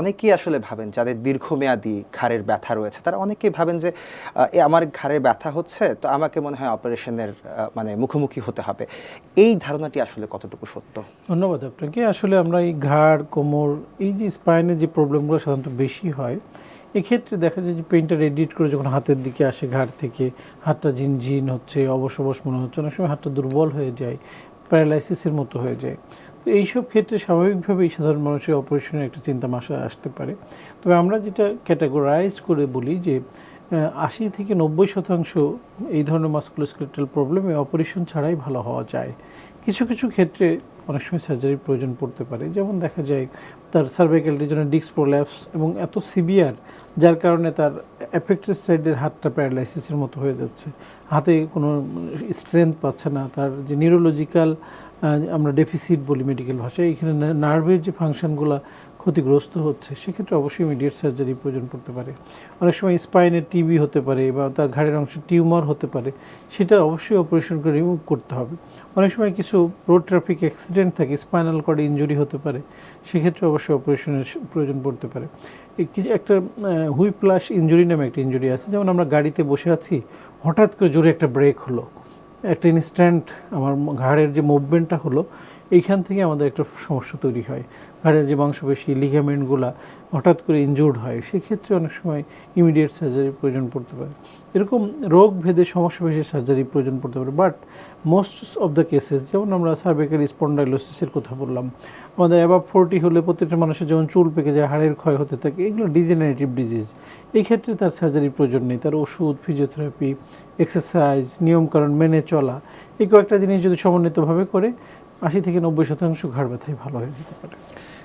অনেকেই আসলে ভাবেন যাদের দীর্ঘমেয়াদী ঘাড়ের ব্যথা রয়েছে, তারা অনেকেই ভাবেন যে, এ, আমার ঘাড়ের ব্যথা হচ্ছে, তো আমাকে মনে হয় অপারেশনের মানে মুখোমুখি হতে হবে। এই ধারণাটি আসলে কতটুকু সত্য? ধন্যবাদ আপনাকে। আসলে আমরা এই ঘাড়, কোমর, এই যে স্পাইনের যে প্রবলেমগুলো সাধারণত বেশি হয়, এক্ষেত্রে দেখা যায় যে পেনটা রেডিট করে যখন হাতের দিকে আসে ঘাড় থেকে, হাতটা ঝিনঝিন হচ্ছে অবশ অবশ মনে হচ্ছে, অনেক সময় হাতটা দুর্বল হয়ে যায় প্যারালাইসিসের মতো হয়ে যায়। তো এইসব ক্ষেত্রে স্বাভাবিকভাবেই সাধারণ মানুষের অপারেশনের একটা চিন্তা মাসা আসতে পারে। তবে আমরা যেটা ক্যাটাগোরাইজ করে বলি যে আশি থেকে নব্বই শতাংশ এই ধরনের মাস্কুলোস্কেলেটাল প্রবলেমে অপারেশন ছাড়াই ভালো হওয়া যায়। কিছু কিছু ক্ষেত্রে অনেক সময় সার্জারির প্রয়োজন পড়তে পারে। যেমন দেখা যায় তার সার্ভাইকাল রিজনের ডিস্ক প্রোল্যাপস এবং এত সিভিয়ার যার কারণে তার এফেক্টেড সাইডের হাতটা প্যারালাইসিসের মতো হয়ে যাচ্ছে। হাতে কোনো স্ট্রেংথ পাচ্ছে না। তার যে নিউরোলজিক্যাল আমরা ডেফিসিট বলি মেডিকেল ভাষায়, এখানে নার্ভের যে ফাংশনগুলো ক্ষতিগ্রস্ত হচ্ছে, সেক্ষেত্রে অবশ্যই ইমিডিয়েট সার্জারি প্রয়োজন পড়তে পারে। অনেক সময় স্পাইনের টিবি হতে পারে বা তার ঘাড়ের অংশে টিউমার হতে পারে, সেটা অবশ্যই অপারেশন করে রিমুভ করতে হবে। অনেক সময় কিছু রোড ট্রাফিক অ্যাক্সিডেন্ট থাকে স্পাইনাল কর্ডে ইঞ্জুরি হতে পারে, সেক্ষেত্রে অবশ্যই অপারেশনের প্রয়োজন পড়তে পারে। একটা হুইপ প্লাস ইনজুরি নামে একটা ইনজুরি আছে, যেমন আমরা গাড়িতে বসে আছি, হঠাৎ করে জোরে একটা ব্রেক হলো। একটা ইনস্ট্যান্ট আমার ঘাড়ের যে মুভমেন্টটা হলো এইখান থেকে আমাদের একটা সমস্যা তৈরি হয়। ঘাড়ের যে মাংসপেশি লিগামেন্টগুলো হঠাৎ করে ইনজুর্ড হয়, সেক্ষেত্রে অনেক সময় ইমিডিয়েট সার্জারির প্রয়োজন পড়তে পারে। এরকম রোগ ভেদে সমস্যা বেশি সার্জারির প্রয়োজন পড়তে পারে but most of the cases যেমন আমরা সার্ভেকাল স্পন্ডাইলোসিসের কথা বললাম, আমাদের অ্যাবাভ ফোরটি হলে প্রত্যেকটা মানুষের যেমন চুল পেকে যায়, হাড়ের ক্ষয় হতে থাকে, এগুলো ডিজেনারেটিভ ডিজিজ এই ক্ষেত্রে তার সার্জারির প্রয়োজন নেই। তার ওষুধ ফিজিওথেরাপি এক্সারসাইজ নিয়মকানুন মেনে চলা, এই কয়েকটা জিনিস যদি সমন্বিতভাবে করে আশি থেকে নব্বই শতাংশ ঘাড় ব্যথায় ভালো হয়ে যেতে পারে।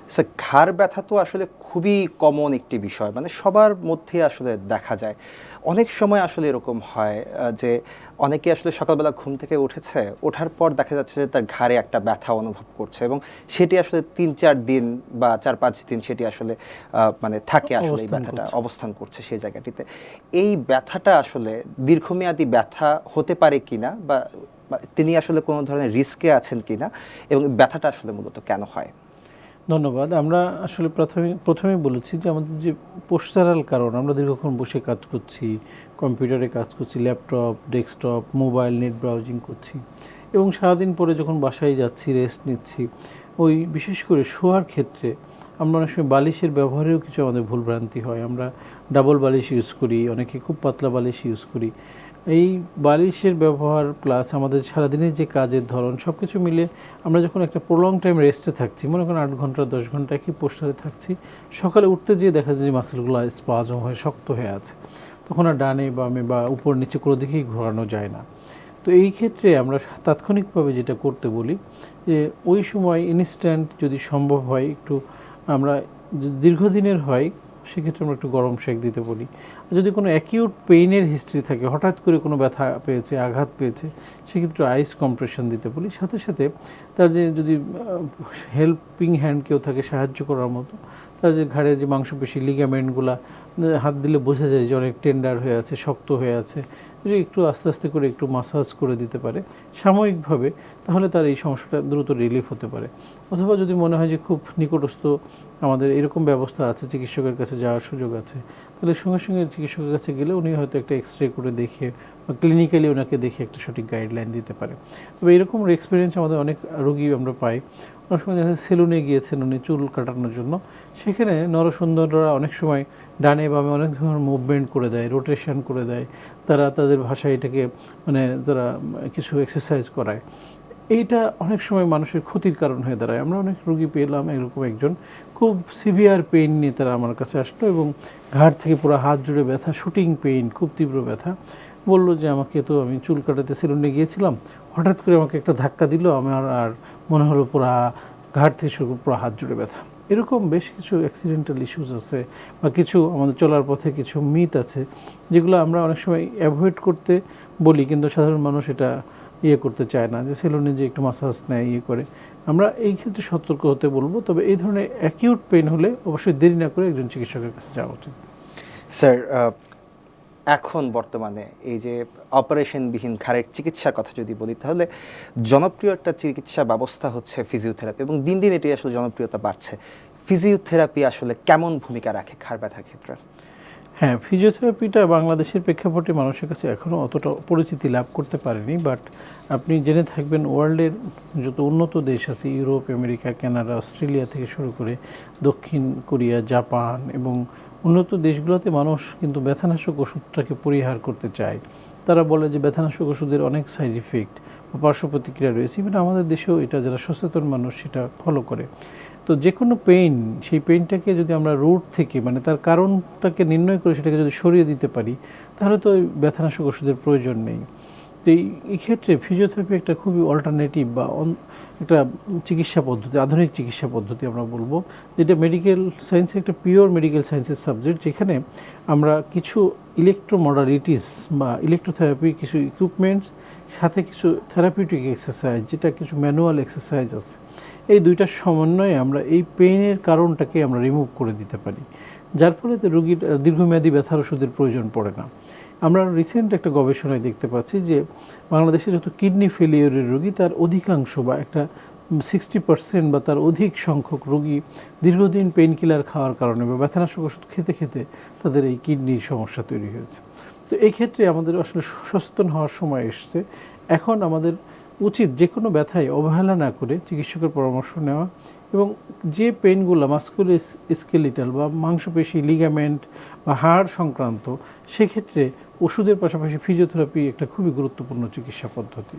স্যার ঘাড় ব্যথা তো আসলে খুবই কমন একটি বিষয় মানে সবার মধ্যে আসলে দেখা যায়। অনেক সময় আসলে এরকম হয় যে অনেকে আসলে সকালবেলা ঘুম থেকে উঠেছে ওঠার পর দেখা যাচ্ছে যে তার ঘাড়ে একটা ব্যথা অনুভব করছে এবং সেটি আসলে তিন চার দিন বা চার পাঁচ দিন সেটি আসলে আহ, মানে থাকে আসলে এই ব্যথাটা অবস্থান করছে সেই জায়গাটিতে। এই ব্যথাটা আসলে দীর্ঘমেয়াদী ব্যথা হতে পারে কিনা বা তিনি আসলে কোনো ধরনের রিস্কে আছেন কিনা এবং ব্যথাটা আসলে মূলত কেন হয়? ধন্যবাদ। আমরা আসলে প্রথমে, প্রথমেই বলেছি যে আমাদের যে পোস্টারাল কারণ, আমরা দীর্ঘক্ষণ বসে কাজ করছি, কম্পিউটারে কাজ করছি, laptop, desktop, mobile, net browsing করছি এবং সারাদিন পরে যখন বাসায় যাচ্ছি, রেস্ট নিচ্ছি, ওই বিশেষ করে শোয়ার ক্ষেত্রে আমরা অনেক সময় বালিশের ব্যবহারেও কিছু আমাদের ভুলভ্রান্তি হয়। আমরা ডাবল বালিশ ইউজ করি, অনেকে খুব পাতলা বালিশ ইউজ করি। এই বালিশের ব্যবহার প্লাস আমাদের সারাদিনের যে কাজের ধরন সব কিছু মিলে আমরা যখন একটা প্রলং টাইম রেস্টে থাকছি, মনে করেন আট ঘণ্টা, দশ ঘণ্টা একই পোস্টারে থাকছি, সকালে উঠতে যেয়ে দেখা যায় যে মাসেলগুলো স্পাজম হয়ে শক্ত হয়ে আছে। তখন আর ডানে, বামে বা উপর নিচে কোনো দিকেই ঘোরানো যায় না। তো এই ক্ষেত্রে আমরা তাৎক্ষণিকভাবে যেটা করতে বলি যে ওই সময় ইনস্ট্যান্ট যদি সম্ভব হয় একটু আমরা দীর্ঘদিনের হয় সেক্ষেত্রে আমরা একটু গরম শেক দিতে বলি। যদি কোনো অ্যাকিউট পেইনের হিস্ট্রি থাকে, হঠাৎ করে কোনো ব্যথা পেয়েছে, আঘাত পেয়েছে, সেক্ষেত্রে আইস কম্প্রেশন দিতে বলি। সাথে সাথে তার যে যদি হেল্পিং হ্যান্ড কেউ থাকে, সাহায্য করার মতো যে ঘাড়ের যে মাংসপেশি লিগামেন্টগুলা হাত দিলে বোঝা যায় যে অনেক টেন্ডার হয়ে আছে, শক্ত হয়ে আছে। একটু আস্তে আস্তে করে একটু মাসাজ করে দিতে পারে সাময়িকভাবে, তাহলে তার এই সমস্যাটা দ্রুত রিলিফ হতে পারে। অথবা যদি মনে হয় যে খুব নিকটস্থ আমাদের এরকম ব্যবস্থা আছে, চিকিৎসকের কাছে যাওয়ার সুযোগ আছে, তাহলে সঙ্গে সঙ্গে চিকিৎসকের কাছে গেলে উনি হয়তো একটা এক্স রে করে দেখে বা ক্লিনিক্যালি ওনাকে দেখে একটা সঠিক গাইডলাইন দিতে পারে। তবে এরকম এক্সপিরিয়েন্স আমাদের অনেক রোগী আমরা পাই। অনেক সময় দেখা সেলুনে গিয়েছেন উনি চুল কাটানোর জন্য। সেখানে নরসুন্দররা অনেক সময় ডানে বামে অনেক ধরনের মুভমেন্ট করে দেয় রোটেশন করে দেয়। তারা তাদের ভাষায় এটাকে মানে তারা কিছু এক্সারসাইজ করায়। এইটা অনেক সময় মানুষের ক্ষতির কারণ হয়ে দাঁড়ায়। আমরা অনেক রুগী পেলাম এরকম একজন। খুব সিভিয়ার পেইন নিয়ে তারা আমার কাছে আসলো এবং ঘাড় থেকে পুরো হাত জুড়ে ব্যথা শুটিং পেইন খুব তীব্র ব্যথা। বলল যে, আমাকে তো আমি চুল কাটাতে সেলুনে গিয়েছিলাম। হঠাৎ করে আমাকে একটা ধাক্কা দিল। আমার আর মনে হলো পুরা ঘাড় থেকে শুরু পুরো হাত জুড়ে ব্যথা। এরকম বেশ কিছু অ্যাক্সিডেন্টাল ইস্যুস আছে বা কিছু আমাদের চলার পথে কিছু মিথ আছে যেগুলো আমরা অনেক সময় অ্যাভয়েড করতে বলি কিন্তু সাধারণ মানুষ এটা ইয়ে করতে চায় না যে সেলুনে যে একটু মাসাজ নেয় ইয়ে করে। আমরা এই ক্ষেত্রে সতর্ক হতে বলব তবে এই ধরনের অ্যাকিউট পেন হলে অবশ্যই দেরি না করে একজন চিকিৎসকের কাছে যাওয়া উচিত। স্যার এখন বর্তমানে এই যে অপারেশনবিহীন ঘাড়ের চিকিৎসার কথা যদি বলি, তাহলে জনপ্রিয় একটা চিকিৎসা ব্যবস্থা হচ্ছে ফিজিওথেরাপি এবং দিন দিন এটি আসলে জনপ্রিয়তা বাড়ছে। ফিজিওথেরাপি আসলে কেমন ভূমিকা রাখে ঘাড় ব্যথার ক্ষেত্রে? হ্যাঁ ফিজিওথেরাপিটা বাংলাদেশের প্রেক্ষাপটে মানুষের কাছে এখনও অতটা পরিচিতি লাভ করতে পারেনি বাট আপনি জেনে থাকবেন ওয়ার্ল্ডের যত উন্নত দেশ আছে, ইউরোপ, আমেরিকা, কানাডা, অস্ট্রেলিয়া থেকে শুরু করে দক্ষিণ কোরিয়া, জাপান এবং উন্নত দেশগুলোতে মানুষ কিন্তু ব্যথানাশক ওষুধটাকে পরিহার করতে চায়। তারা বলে যে ব্যথানাশক ওষুধের অনেক সাইড ইফেক্ট বা পার্শ্ব প্রতিক্রিয়া রয়েছে। ইভেন আমাদের দেশেও এটা যারা সচেতন মানুষ সেটা ফলো করে। তো যে কোনো পেইন সেই পেইনটাকে যদি আমরা রুট থেকে মানে তার কারণটাকে নির্ণয় করে সেটাকে যদি সরিয়ে দিতে পারি, তাহলে তো ওই ব্যথানাশক ওষুধের প্রয়োজন নেই। তো এই ক্ষেত্রে ফিজিওথেরাপি একটা খুবই অল্টারনেটিভ বা একটা চিকিৎসা পদ্ধতি, আধুনিক চিকিৎসা পদ্ধতি আমরা বলব, যেটা মেডিকেল সায়েন্সের একটা পিওর মেডিকেল সায়েন্সের সাবজেক্ট যেখানে আমরা কিছু ইলেকট্রোমডালিটিস বা ইলেকট্রোথেরাপি কিছু ইকুইপমেন্টস সাথে কিছু থেরাপিউটিক এক্সারসাইজ যেটা কিছু ম্যানুয়াল এক্সারসাইজ আছে। এই দুইটার সমন্বয়ে আমরা এই পেইনের কারণটাকে আমরা রিমুভ করে দিতে পারি। যার ফলে রোগীর, দীর্ঘমেয়াদী ব্যথার ওষুধের প্রয়োজন পড়ে না। আমরা রিসেন্ট একটা গবেষণায় দেখতে পাচ্ছি যে বাংলাদেশে যত কিডনি ফেলিওরের রোগী, তার অধিকাংশ বা একটা সিক্সটি পার্সেন্ট বা তার অধিক সংখ্যক রোগী দীর্ঘদিন পেইন কিলার খাওয়ার কারণে বা ব্যথানাশক ওষুধ খেতে খেতে তাদের এই কিডনির সমস্যা তৈরি হয়েছে। তো এই ক্ষেত্রে আমাদের আসলে সচেতন হওয়ার সময় এসছে। এখন আমাদের উচিত যে কোনো ব্যথায় অবহেলা না করে চিকিৎসকের পরামর্শ নেওয়া এবং যে পেনগুলো মাস্কুলো স্কেলিটাল বা মাংসপেশি লিগামেন্ট বা হাড় সংক্রান্ত, সেক্ষেত্রে ওষুধের পাশাপাশি ফিজিওথেরাপি একটা খুবই গুরুত্বপূর্ণ চিকিৎসা পদ্ধতি।